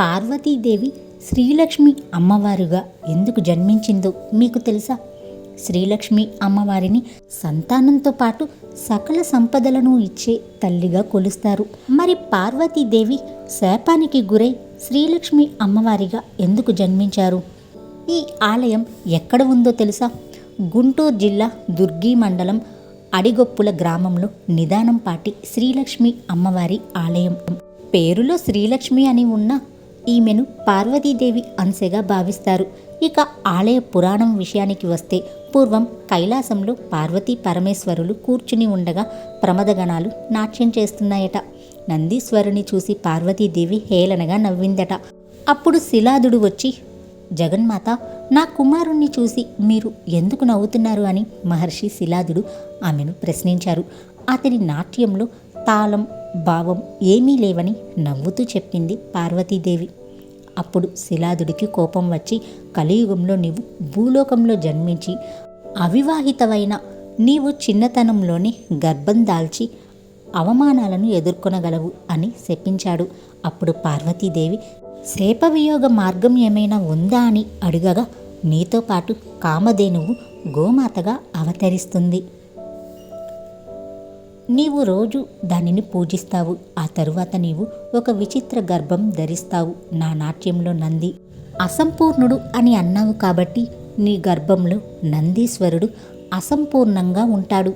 పార్వతీదేవి శ్రీలక్ష్మి అమ్మవారుగా ఎందుకు జన్మించిందో మీకు తెలుసా? శ్రీలక్ష్మి అమ్మవారిని సంతానంతో పాటు సకల సంపదలను ఇచ్చే తల్లిగా కొలుస్తారు. మరి పార్వతీదేవి శాపానికి గురై శ్రీలక్ష్మి అమ్మవారిగా ఎందుకు జన్మించారు? ఈ ఆలయం ఎక్కడ ఉందో తెలుసా? గుంటూరు జిల్లా దుర్గి మండలం అడిగొప్పుల గ్రామంలో నిదానం పాటి శ్రీలక్ష్మి అమ్మవారి ఆలయం. పేరులో శ్రీలక్ష్మి అని ఉన్న ఈమెను పార్వతీదేవి అంశగా భావిస్తారు. ఇక ఆలయ పురాణం విషయానికి వస్తే పూర్వం కైలాసంలో పార్వతీ పరమేశ్వరులు కూర్చుని ఉండగా ప్రమదగణాలు నాట్యం చేస్తున్నాయట. నందీశ్వరుని చూసి పార్వతీదేవి హేళనగా నవ్విందట. అప్పుడు శిలాదుడు వచ్చి జగన్మాత నా కుమారుణ్ణి చూసి మీరు ఎందుకు నవ్వుతున్నారు? అని మహర్షి శిలాదుడు ఆమెను ప్రశ్నించారు. అతని నాట్యంలో తాళం భావం ఏమీ లేవని నవ్వుతూ చెప్పింది పార్వతీదేవి. అప్పుడు శిలాదుడికి కోపం వచ్చి కలియుగంలో నీవు భూలోకంలో జన్మించి అవివాహితమైన నీవు చిన్నతనంలోనే గర్భం దాల్చి అవమానాలను ఎదుర్కొనగలవు అని శపించాడు. అప్పుడు పార్వతీదేవి శేపవియోగ మార్గం ఏమైనా ఉందా అని అడుగగా నీతో పాటు కామధేనువు గోమాతగా అవతరిస్తుంది. నీవు రోజు దానిని పూజిస్తావు ఆ తరువాత నీవు ఒక విచిత్ర గర్భం ధరిస్తావు నా నాట్యంలో నంది. అసంపూర్ణుడు అని అన్నావు కాబట్టి నీ గర్భంలో నందీశ్వరుడు అసంపూర్ణంగా ఉంటాడు.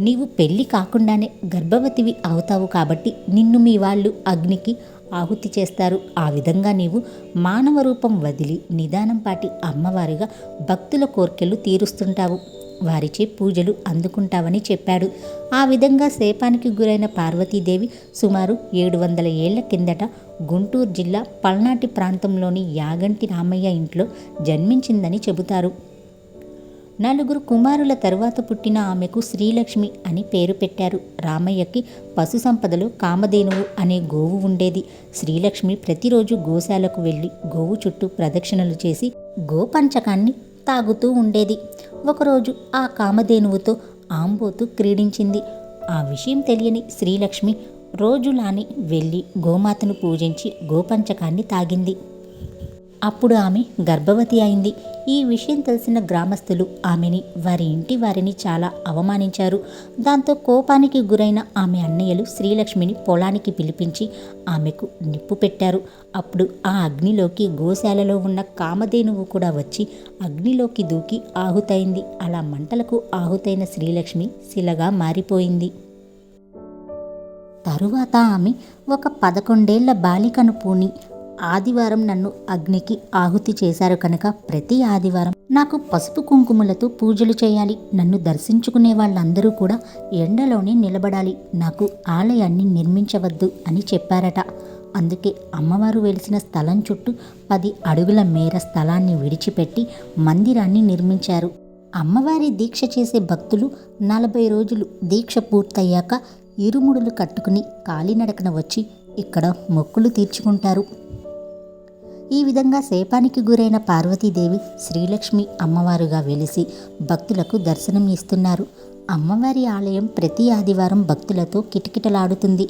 నీవు పెళ్ళి కాకుండానే గర్భవతివి అవుతావు కాబట్టి నిన్ను మీ వాళ్ళు అగ్నికి ఆహుతి చేస్తారు. ఆ విధంగా నీవు మానవ రూపం వదిలి నిదానం పాటి అమ్మవారిగా భక్తుల కోర్కెలు తీరుస్తుంటావు. వారిచే పూజలు అందుకుంటావని చెప్పాడు. ఆ విధంగా శాపానికి గురైన పార్వతీదేవి సుమారు ఏడు వందల ఏళ్ళ కిందట గుంటూరు జిల్లా పల్నాటి ప్రాంతంలోని యాగంటి రామయ్య ఇంట్లో జన్మించిందని చెబుతారు. నలుగురు కుమారుల తరువాత పుట్టిన ఆమెకు శ్రీలక్ష్మి అని పేరు పెట్టారు. రామయ్యకి పశు సంపదలో కామధేనువు అనే గోవు ఉండేది. శ్రీలక్ష్మి ప్రతిరోజు గోశాలకు వెళ్ళి గోవు చుట్టూ ప్రదక్షిణలు చేసి గోపంచకాన్ని తాగుతూ ఉండేది. ఒకరోజు ఆ కామధేనువుతో ఆంబోతు క్రీడించింది. ఆ విషయం తెలియని శ్రీలక్ష్మి రోజులాని వెళ్ళి గోమాతను పూజించి గోపంచకాన్ని తాగింది. అప్పుడు ఆమె గర్భవతి అయింది. ఈ విషయం తెలిసిన గ్రామస్తులు ఆమెని వారి ఇంటి వారిని చాలా అవమానించారు. దాంతో కోపానికి గురైన ఆమె అన్నయ్యలు శ్రీలక్ష్మిని పొలానికి పిలిపించి ఆమెకు నిప్పు పెట్టారు. అప్పుడు ఆ అగ్నిలోకి గోశాలలో ఉన్న కామధేనువు కూడా వచ్చి అగ్నిలోకి దూకి ఆహుతైంది. అలా మంటలకు ఆహుతైన శ్రీలక్ష్మి శిలగా మారిపోయింది. తరువాత ఆమె ఒక పదకొండేళ్ళ బాలికను పూని ఆదివారం నన్ను అగ్నికి ఆహుతి చేశారు కనుక ప్రతి ఆదివారం నాకు పసుపు కుంకుమలతో పూజలు చేయాలి. నన్ను దర్శించుకునే వాళ్ళందరూ కూడా ఎండలోనే నిలబడాలి. నాకు ఆలయాన్ని నిర్మించవద్దు అని చెప్పారట. అందుకే అమ్మవారు వెలిసిన స్థలం చుట్టూ పది అడుగుల మేర స్థలాన్ని విడిచిపెట్టి మందిరాన్ని నిర్మించారు. అమ్మవారి దీక్ష చేసే భక్తులు నలభై రోజులు దీక్ష పూర్తయ్యాక ఇరుముడులు కట్టుకుని కాలినడకన వచ్చి ఇక్కడ మొక్కులు తీర్చుకుంటారు. ఈ విధంగా శాపానికి గురైన పార్వతీదేవి శ్రీలక్ష్మి అమ్మవారుగా వెలిసి భక్తులకు దర్శనం ఇస్తున్నారు. అమ్మవారి ఆలయం ప్రతి ఆదివారం భక్తులతో కిటకిటలాడుతుంది.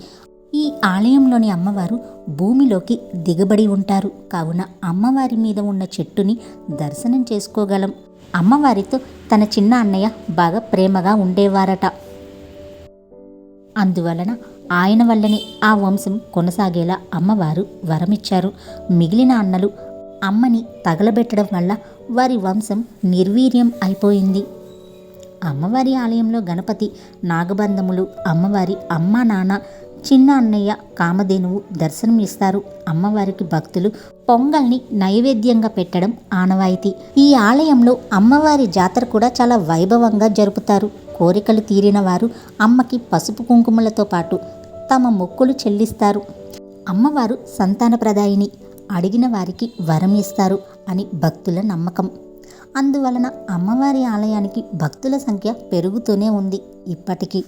ఈ ఆలయంలోని అమ్మవారు భూమిలోకి దిగబడి ఉంటారు. కావున అమ్మవారి మీద ఉన్న చెట్టుని దర్శనం చేసుకోగలం. అమ్మవారితో తన చిన్న అన్నయ్య బాగా ప్రేమగా ఉండేవారట. అందువలన ఆయన వల్లనే ఆ వంశం కొనసాగేలా అమ్మవారు వరమిచ్చారు. మిగిలిన అన్నలు అమ్మని తగలబెట్టడం వల్ల వారి వంశం నిర్వీర్యం అయిపోయింది. అమ్మవారి ఆలయంలో గణపతి నాగబంధములు అమ్మవారి అమ్మ నాన్న చిన్న అన్నయ్య కామధేనువు దర్శనం ఇస్తారు. అమ్మవారికి భక్తులు పొంగల్ని నైవేద్యంగా పెట్టడం ఆనవాయితీ. ఈ ఆలయంలో అమ్మవారి జాతర కూడా చాలా వైభవంగా జరుపుతారు. కోరికలు తీరిన వారు అమ్మకి పసుపు కుంకుమలతో పాటు తమ మొక్కులు చెల్లిస్తారు. అమ్మవారు సంతానప్రదాయిని అడిగిన వారికి వరం ఇస్తారు అని భక్తుల నమ్మకం. అందువలన అమ్మవారి ఆలయానికి భక్తుల సంఖ్య పెరుగుతూనే ఉంది ఇప్పటికీ.